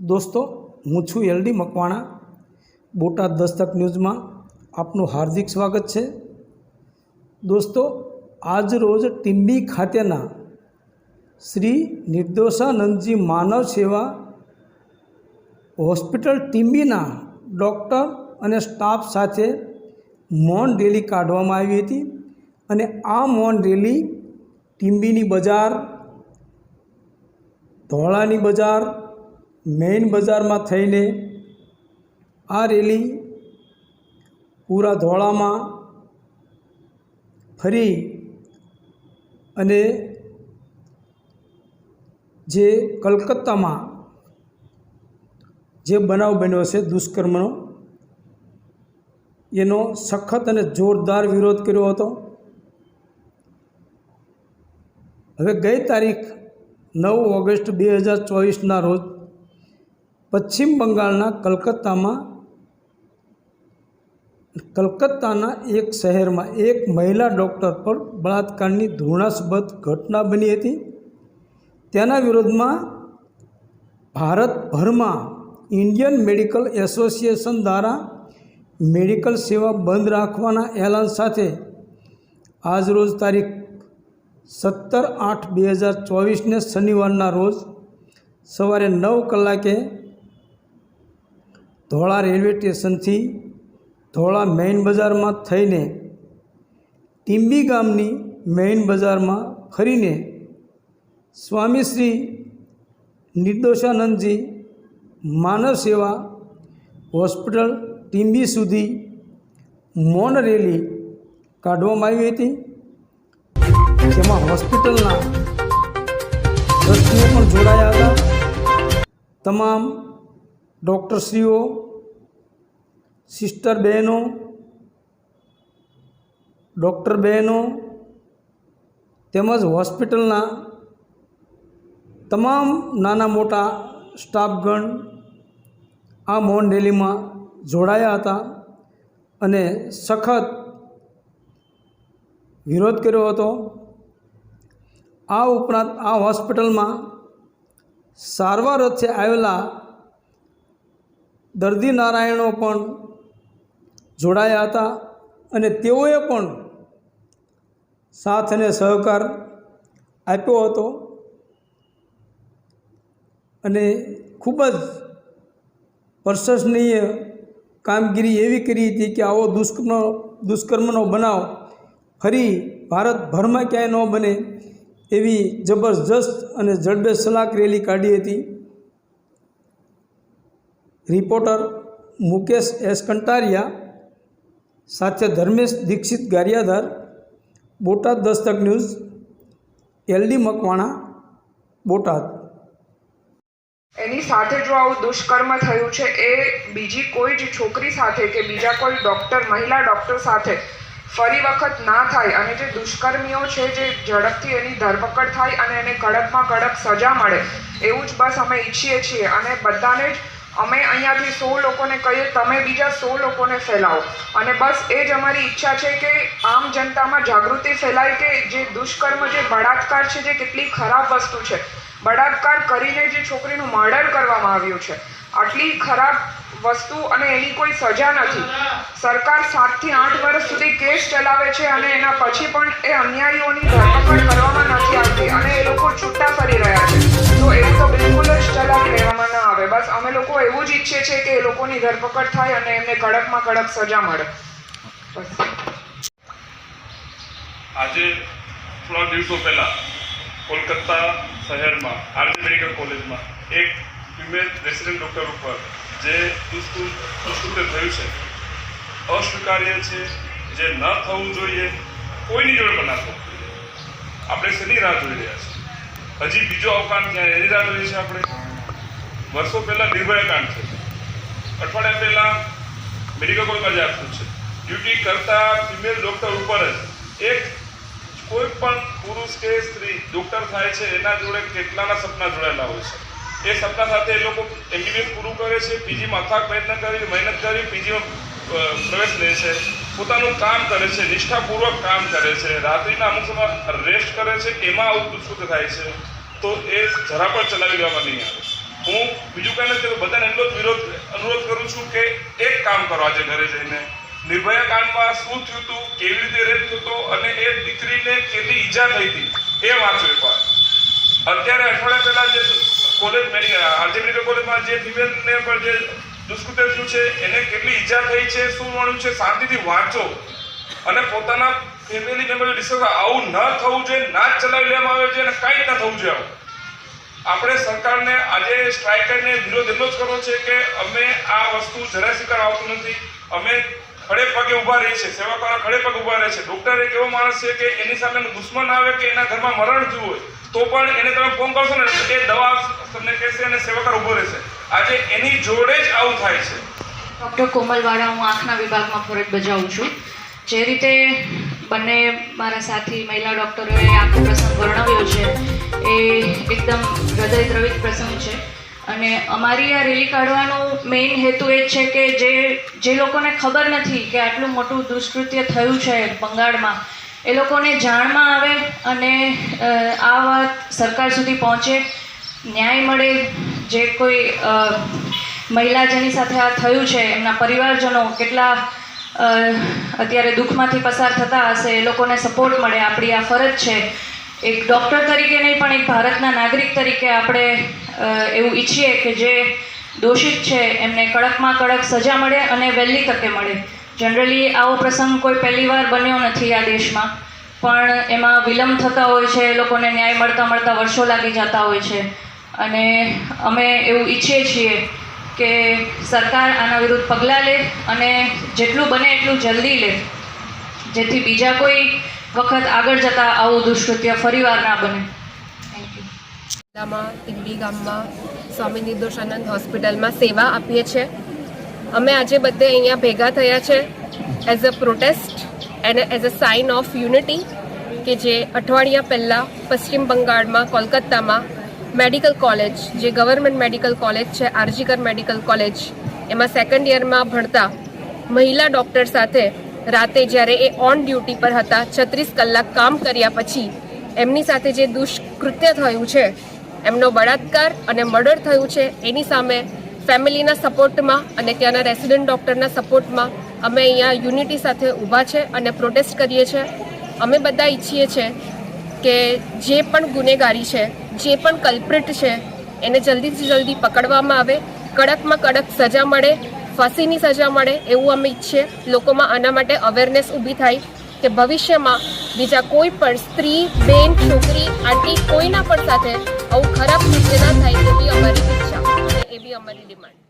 દોસ્તો, હું છું એલડી મકવાણા. બોટાદ દસ્તક ન્યૂઝમાં આપનું હાર્દિક સ્વાગત છે. દોસ્તો, આજ રોજ ટીમ્બી ખાતેના શ્રી નિર્દોષાનંદજી માનવ સેવા હોસ્પિટલ ટીંબીના ડૉક્ટર અને સ્ટાફ સાથે મૌન રેલી કાઢવામાં આવી હતી અને આ મૌન રેલી ટીંબીની બજાર, ધોળાની બજાર મેઇન બજારમાં થઈને આ રેલી પૂરા ધોળામાં ફરી અને જે કલકત્તામાં જે બનાવ બન્યો છે દુષ્કર્મનો, એનો સખત અને જોરદાર વિરોધ કર્યો હતો. હવે ગઈ તારીખ નવ ઓગસ્ટ બે હજાર ચોવીસના રોજ પશ્ચિમ બંગાળના કલકત્તામાં કલકત્તાના એક શહેરમાં એક મહિલા ડૉક્ટર પર બળાત્કારની ધૃણાસ્પદ ઘટના બની હતી. તેના વિરોધમાં ભારતભરમાં ઇન્ડિયન મેડિકલ એસોસિએશન દ્વારા મેડિકલ સેવા બંધ રાખવાના એલાન સાથે આજરોજ તારીખ સત્તર આઠ બે હજાર ચોવીસને શનિવારના રોજ સવારે નવ કલાકે ધોળા રેલવે સ્ટેશનથી ધોળા મેઇન બજારમાં થઈને ટીમ્બી ગામની મેઇન બજારમાં ફરીને સ્વામી શ્રી નિર્દોષાનંદજી માનવ સેવા હોસ્પિટલ ટીંબી સુધી મૌન રેલી કાઢવામાં આવી હતી. જેમાં હોસ્પિટલના ટ્રસ્ટીઓ પણ જોડાયા હતા. તમામ ડૉક્ટરશ્રીઓ સિસ્ટર બહેનો ડૉક્ટર બહેનો તેમજ હોસ્પિટલના તમામ નાના મોટા સ્ટાફગણ આ મૌન રેલીમાં જોડાયા હતા અને સખત વિરોધ કર્યો હતો. આ ઉપરાંત આ હોસ્પિટલમાં સારવાર અર્થે આવેલા દર્દી નારાયણો પણ જોડાયા હતા અને તેઓએ પણ સાથ અને સહકાર આપ્યો હતો. અને ખૂબ જ પ્રશંસનીય કામગીરી એવી કરી હતી કે આવો દુષ્કર્મ, દુષ્કર્મનો બનાવ ફરી ભારતભરમાં ક્યાંય ન બને એવી જબરજસ્ત અને જડબેસલાક રેલી કાઢી હતી. રિપોર્ટર મુકેશ એસ કંટારિયા, સાથે ધર્મેશ દીક્ષિત ગારિયાધાર, બોટાદ દસ્તક ન્યૂઝ, એલડી મકવાણા, બોટાદ. એની સાથે જો આવું દુષ્કર્મ થયું છે, એ બીજી કોઈ જ છોકરી સાથે કે બીજા કોઈ ડૉક્ટર, મહિલા ડૉક્ટર સાથે ફરી વખત ના થાય અને જે દુષ્કર્મીઓ છે, જે ઝડપથી એની ધરપકડ થાય અને એને કડકમાં કડક સજા મળે, એવું જ બસ અમે ઈચ્છીએ છીએ. અને બધાને જ અમે અહીંયાથી સો લોકોને કહીએ તમે બીજા સો લોકોને ફેલાવો. અને બસ એ જ અમારી ઈચ્છા છે કે આમ જનતામાં જાગૃતિ ફેલાય કે જે દુષ્કર્મ, જે બળાત્કાર છે, જે કેટલી ખરાબ વસ્તુ છે. બળાત્કાર કરીને જે છોકરીનું મર્ડર કરવામાં આવ્યું છે. આટલી ખરાબ વસ્તુ અને એની કોઈ સજા નથી. સરકાર સાતથી આઠ વર્ષ સુધી કેસ ચલાવે છે અને એના પછી પણ એ અન્યાયીઓની ધરપકડ કરવામાં નથી આવતી અને એ લોકો છૂટા ફરી રહ્યા છે. તો એવું તો બિલકુલ જ ચલાવ લેવામાં ના આવે. બસ અમે લોકો એવું જ ઈચ્છીએ છીએ કે એ લોકોની ધરપકડ થાય અને એમને કડકમાં કડક સજા મળે. બસ. આજે થોડા દિવસો પહેલા કોલકાતા શહેરમાં, આરજી મેડિકલ કોલેજમાં એક ફિમેલ રેસિડેન્ટ ડૉક્ટર ઉપર જે દુષ્કૃ દુષ્કૃત્ય થયું છે. અસ્વીકાર્ય છે જે ન થવું જોઈએ, કોઈની જોડે પણ ના થવું જોઈએ. આપણે શેની રાહ જોઈ રહ્યા છીએ? હજી બીજો અવકાંડ ત્યાં એની રાહ જોઈએ છે આપણે? વર્ષો પહેલાં નિર્ભય કાંડ છે અઠવાડિયા પહેલાં મેડિકલ કોલેજમાં જે આપ્યું છે. ડ્યુટી કરતા ફિમેલ ડૉક્ટર ઉપર જ. એક કોઈ પણ પુરુષ કે સ્ત્રી ડૉક્ટર થાય છે, એના જોડે કેટલાના સપના જોડાયેલા હોય છે? એ સપના સાથે એ લોકો એમબીબીએસ પૂરું કરે છે પીજીમાં અથાગ પ્રયત્ન કરી મહેનત કરી પીજીમાં પ્રવેશ લે છે. પોતાનું કામ કરે છે, નિષ્ઠાપૂર્વક કામ કરે છે. રાત્રિના અમુક સમય રેસ્ટ કરે છે, એમાં આવું દુષ્કૃત્ય થાય છે. તો એ જરા પણ ચલાવી લેવામાં નહીં આવે. હું બીજું કંઈ નથી કહેતો બધાને એટલો જ વિરોધ, અનુરોધ કરું છું કે એક કામ કરો આજે ઘરે જઈને. નિર્ભયા કાંડમાં શું થયું હતું, કેવી રીતે રેપ થયું હતો અને એ દીકરીને કેટલી ઈજા થઈ હતી, એ વાંચો એકવાર. અત્યારે અઠવાડિયા પહેલાં જે કોલેજ આરજે મેડિકલ કોલેજમાં જે ફિમેલને પર જે દુષ્કૃત્ય છે, એને કેટલી ઈજા થઈ છે, શું મળ્યું છે, શાંતિથી વાંચો. અને પોતાના ફેમિલી મેમ્બર ડિસ્કસ આવું ન થવું જોઈએ, ના જ ચલાવી લેવામાં આવે છે અને કાંઈ જ ન થવું જોઈએ આપણે સરકારને આજે સ્ટ્રાઇકરને વિરોધ એટલો જ કરવો છે કે અમે આ વસ્તુ જરાય સ્વીકાર આવતું નથી. અમે ખડે પગે ઊભા રહે છે. સેવા કરવા ખડે પગે ઊભા રહે છે. ડોક્ટર એક એવો માણસ છે કે એની સામે દુશ્મન આવે કે એના ઘરમાં મરણ થયું હોય, તો પણ એને તમે ફોન કરશો ને એ દવા તમને કહેશે અને સેવાકાર ઊભો રહેશે. આજે એની જોડે જ આવું થાય છે. ડૉક્ટર કોમલવાળા, હું આંખના વિભાગમાં ફરજ બજાવું છું. જે રીતે બંને મારા સાથી મહિલા ડૉક્ટરોએ આખો પ્રસંગ વર્ણવ્યો છે, એ એકદમ હૃદયદ્રવિત પ્રસંગ છે. અને અમારી આ રેલી કાઢવાનો મેઇન હેતુ એ છે કે જે જે લોકોને ખબર નથી કે આટલું મોટું દુષ્કૃત્ય થયું છે બંગાળમાં, એ લોકોને જાણમાં આવે અને આ વાત સરકાર સુધી પહોંચે, ન્યાય મળે, જે કોઈ મહિલા જેની સાથે આ થયું છે, એમના પરિવારજનો કેટલા અત્યારે દુઃખમાંથી પસાર થતા હશે, એ લોકોને સપોર્ટ મળે, આપણી આ ફરજ છે. એક ડૉક્ટર તરીકે નહીં પણ એક ભારતના નાગરિક તરીકે આપણે એવું ઈચ્છીએ કે જે દોષિત છે, એમને કડકમાં કડક સજા મળે અને વહેલી તકે મળે. જનરલી આવો પ્રસંગ કોઈ પહેલીવાર બન્યો નથી આ દેશમાં. પણ એમાં વિલંબ થતા હોય છે, લોકોને ન્યાય મળતા મળતા વર્ષો લાગી જતા હોય છે. અને અમે એવું ઈચ્છીએ છીએ કે સરકાર આના વિરુદ્ધ પગલાં લે અને જેટલું બને એટલું જલ્દી લે. જેથી બીજા કોઈ વખત આગળ જતાં આવું દુષ્કૃત્ય ફરીવાર ના બને. થેન્ક યુ જિલ્લામાં ગામમાં, સ્વામી નિર્દોષાનંદ હોસ્પિટલમાં સેવા આપીએ છીએ. અમે આજે બધે અહીંયા ભેગા થયા છે as a protest and as a sign of unity કે જે અઠવાડિયા પહેલાં પશ્ચિમ બંગાળમાં, કોલકાતામાં મેડિકલ કોલેજ જે ગવર્મેન્ટ મેડિકલ કોલેજ છે, આરજીકર મેડિકલ કોલેજ એમાં સેકન્ડ યરમાં ભણતા મહિલા ડૉક્ટર સાથે રાતે જ્યારે એ ઓન ડ્યુટી પર હતા, છત્રીસ કલાક કામ કર્યા પછી એમની સાથે જે દુષ્કૃત્ય થયું છે એમનો બળાત્કાર અને મર્ડર થયું છે, એની સામે ફેમિલીના સપોર્ટમાં અને ત્યાંના રેસિડેન્ટ ડૉક્ટરના સપોર્ટમાં અમે અહીંયા યુનિટી સાથે ઊભા છે અને પ્રોટેસ્ટ કરીએ છીએ અમે બધા ઈચ્છીએ છીએ કે જે પણ ગુનેગારી છે, જે પણ કલ્પ્રિટ છે, એને જલ્દીથી જલ્દી પકડવામાં આવે, કડકમાં કડક સજા મળે, ફાંસીની સજા મળે એવું અમે ઈચ્છીએ. લોકોમાં આના માટે અવેરનેસ ઊભી થાય. કે ભવિષ્યમાં બીજા કોઈ પણ સ્ત્રી, બેન, છોકરી, આંટી કોઈના પણ સાથે આવું ખરાબ કૃત્ય ના થાય એવી અમારી ઈચ્છા અને એવી અમારી ડિમાન્ડ.